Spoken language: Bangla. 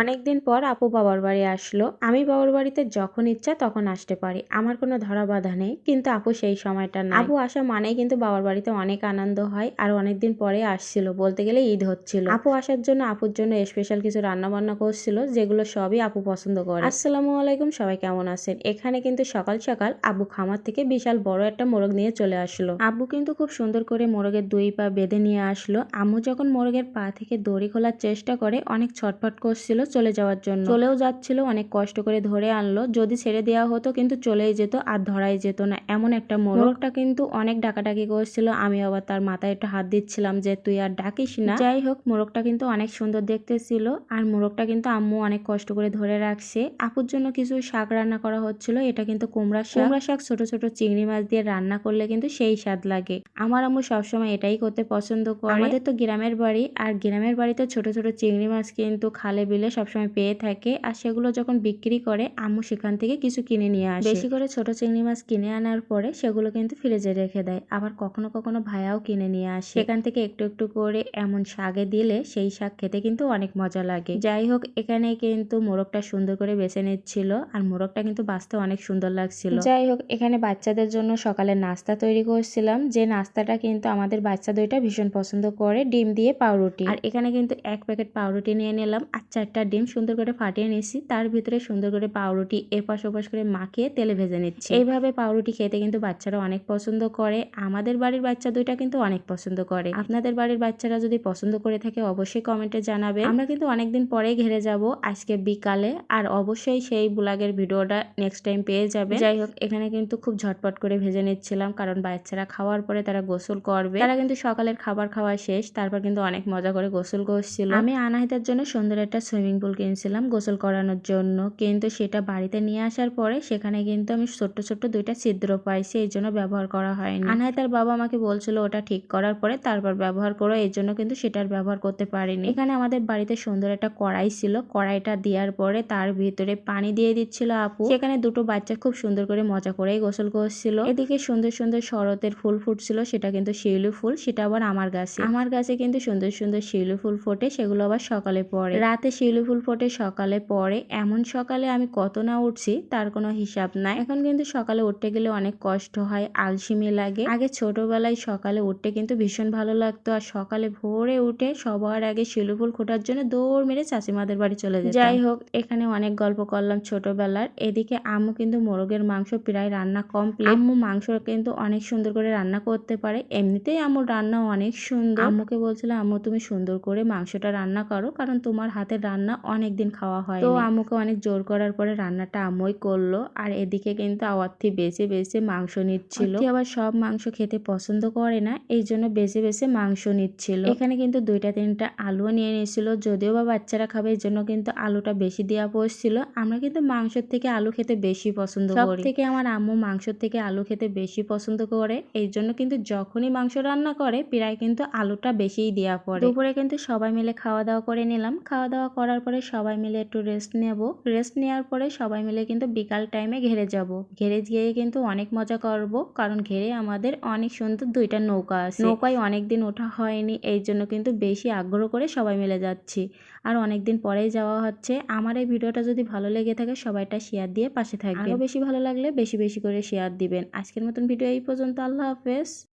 অনেকদিন পর আপু বাবার বাড়ি আসলো। আমি বাবার বাড়িতে যখন ইচ্ছা তখন আসতে পারি। আমার কোনো ধরা বাধা নেই কিন্তু আপু সেই সময়টা না আপু আসা মানেই কিন্তু বাবার বাড়িতে অনেক আনন্দ হয় আর অনেকদিন পরে আসছিল। বলতে গেলে ঈদ হচ্ছিল। আপু আসার জন্য আপুর জন্য স্পেশাল কিছু রান্না বান্না করছিল যেগুলো সবই আপু পছন্দ করে। আসসালামু আলাইকুম সবাই কেমন আছেন? এখানে কিন্তু সকাল সকাল আবু খামার থেকে বিশাল বড় একটা মোরগ নিয়ে চলে আসলো। আব্বু কিন্তু খুব সুন্দর করে মোরগের দুই পা বেঁধে নিয়ে আসলো। আম্মু যখন মোরগের পা থেকে দড়ি খোলার চেষ্টা করে অনেক ছটফট করছিল চলে যাওয়ার জন্য। চলেও যাচ্ছিল অনেক কষ্ট করে ধরে আনলো। যদি ছেড়ে দেওয়া হতো কিন্তু চলেই যেত আর ধরাই যেত না। এমন একটা মোরগটা কিন্তু অনেক ডাকাডাকি করছিল। আমি আবার তার মাথায় একটা হাত দিচ্ছিলাম যে তুই আর ডাকিস না। যাই হোক মোরগটা কিন্তু অনেক সুন্দর দেখতে ছিল আর মোরগটা কিন্তু আম্মু অনেক কষ্ট করে ধরে রাখছে। আপুর জন্য কিছু শাক রান্না করা হচ্ছিল। এটা কিন্তু কুমড়া শাক। কুমড়া শাক ছোট ছোট চিংড়ি মাছ দিয়ে রান্না করলে কিন্তু সেই স্বাদ লাগে। আমার আম্মু সবসময় এটাই করতে পছন্দ করে। আমাদের তো গ্রামের বাড়ি। আর গ্রামের বাড়িতে ছোট ছোট চিংড়ি মাছ কিন্তু খালে বিলে সবসময় পেয়ে থাকে। আর সেগুলো যখন বিক্রি করে, আম্মু সেখান থেকে কিছু কিনে নিয়ে আসে। বেশি করে ছোট চিংড়ি মাছ কিনে আনার পরে সেগুলো কিন্তু ফ্রিজে রেখে দেয়। আবার কখনো কখনো ভাইয়াও কিনে নিয়ে আসে। সেখান থেকে একটু একটু করে এমন শাকে দিলে সেই শাক খেতে কিন্তু অনেক মজা লাগে। যাই হোক, এখানে কিন্তু মোরগটা সুন্দর করে বেছে নিচ্ছিল। আর মোরগটা কিন্তু বাঁচতে অনেক সুন্দর লাগছিল। যাই হোক, এখানে বাচ্চাদের জন্য সকালে নাস্তা তৈরি করছিলাম। যে নাস্তাটা কিন্তু আমাদের বাচ্চা দুইটা ভীষণ পছন্দ করে, ডিম দিয়ে পাউরুটি। আর এখানে কিন্তু এক প্যাকেট পাউরুটি নিয়ে নিলাম। আর চারটা ডিম সুন্দর করে ফাটিয়ে নিচ্ছি তার ভিতরে সুন্দর করে পাউরুটি এপাশ ওপাশ করে মাখিয়ে তেলে ভেজে নিচ্ছি। এইভাবে পাউরুটি খেতে কিন্তু বাচ্চারা অনেক পছন্দ করে। আমাদের বাড়ির বাচ্চা দুইটা কিন্তু অনেক পছন্দ করে। আপনাদের বাড়ির বাচ্চারা যদি পছন্দ করে থাকে অবশ্যই কমেন্টে জানাবে আমরা কিন্তু অনেকদিন পরেই ঘেরে যাব আজকে বিকালে। আর অবশ্যই সেই ব্লগের ভিডিওটা নেক্সট টাইম পেয়ে যাবে। যাই হোক, এখানে কিন্তু খুব ঝটপট করে ভেজে নিচ্ছিলাম। কারণ বাচ্চারা খাওয়ার পরে তারা গোসল করবে। তারা কিন্তু সকালের খাবার খাওয়া শেষ। তারপর কিন্তু অনেক মজা করে গোসল করছিল। আমি আনাহিতের জন্য সুন্দর একটা সুইমিং পুল কিনছিলাম, গোসল করানোর জন্য। কিন্তু সেটা বাড়িতে নিয়ে আসার পরে সেখানে কিন্তু আমি ছোট্ট ছোট্ট দুইটা ছিদ্র পাইছি এই জন্য ব্যবহার করা হয়নি। আনাহিতার বাবা আমাকে বলছিল ওটা ঠিক করার পরে তারপর ব্যবহার করো এই জন্য কিন্তু সেটার ব্যবহার করতে পারিনি। এখানে আমাদের বাড়িতে সুন্দর একটা কড়াই ছিল। কড়াইটা দেওয়ার পরে তার ভিতরে পানি দিয়ে দিচ্ছিল আপু। সেখানে দুটো বাচ্চা খুব সুন্দর করে মজা করেই গোসল করছিল। এদিকে সুন্দর সুন্দর শরতের ফুল ফুটছিল, সেটা কিন্তু শিউলি ফুল, সেটা আবার আমার গাছে। আমার গাছে কিন্তু সুন্দর সুন্দর শিউলি ফুল ফোটে, সেগুলো আবার সকালে পড়ে। রাতে শিউলি ফুল ফোটে সকালে পরে এমন সকালে আমি কত না উঠছি তার কোনো হিসাব নাই। এখন কিন্তু সকালে উঠতে গেলে অনেক কষ্ট হয় আলসিমি লাগে। আগে ছোটবেলায় সকালে উঠতে কিন্তু ভীষণ ভালো লাগতো। আর সকালে ভোরে উঠে সবার আগে শিলু ফুল খোটার জন্য দৌড় মেরে চাচিমাদের বাড়ি চলে যায় যাই হোক এখানে অনেক গল্প করলাম ছোটবেলার। এদিকে আম্মু কিন্তু মোরগের মাংস প্রায় রান্না কমপ্লিট আম্মু মাংস কিন্তু অনেক সুন্দর করে রান্না করতে পারে। এমনিতেই আম্মুর রান্না অনেক সুন্দর। আম্মুকে বলছিল আম্মু তুমি সুন্দর করে মাংসটা রান্না করো কারণ তোমার হাতের রান্না অনেক দিন খাওয়া হয় তো আম্মুকে অনেক জোর করার পরে রান্নাটা আম্মুই করল। আর এদিকে কিন্তু আওয়ার্থি বেছে বেছে মাংস নিচ্ছিল। অর্থি আবার সব মাংস খেতে পছন্দ করে না এই জন্য বেছে বেছে মাংস নিচ্ছিল। এখানে কিন্তু দুইটা তিনটা আলুও নিয়ে নিয়েছিল যদিও বা বাচ্চারা খাবে এই জন্য কিন্তু আলুটা বেশি দেওয়া পড়ছিল আমরা কিন্তু মাংসের থেকে আলু খেতে বেশি পছন্দ করি। থেকে আমার আম্মু মাংসের থেকে আলু খেতে বেশি পছন্দ করে এই জন্য কিন্তু যখনই মাংস রান্না করে প্রায় কিন্তু আলুটা বেশিই দেওয়া পড়ে। দুপুরে কিন্তু সবাই মিলে খাওয়া দাওয়া করে নিলাম। খাওয়া দাওয়া করার পরে সবাই মিলে একটু রেস্ট নেব। রেস্ট নেওয়ার পরে সবাই মিলে কিন্তু বিকাল টাইমে ঘেরে যাব। ঘেরে গিয়ে কিন্তু অনেক মজা করব, কারণ ঘেরে আমাদের অনেক সুন্দর দুইটা নৌকা আছে। নৌকায় অনেকদিন ওঠা হয়নি, এই জন্য কিন্তু বেশি আগ্রহ করে সবাই মিলে যাচ্ছি। আর অনেকদিন পরেই যাওয়া হচ্ছে। আমার এই ভিডিওটা যদি ভালো লেগে থাকে সবাইটা শেয়ার দিয়ে পাশে থাকবে বেশি ভালো লাগলে বেশি বেশি করে শেয়ার দিবেন। আজকের মতন ভিডিও এই পর্যন্ত। আল্লাহ হাফেজ।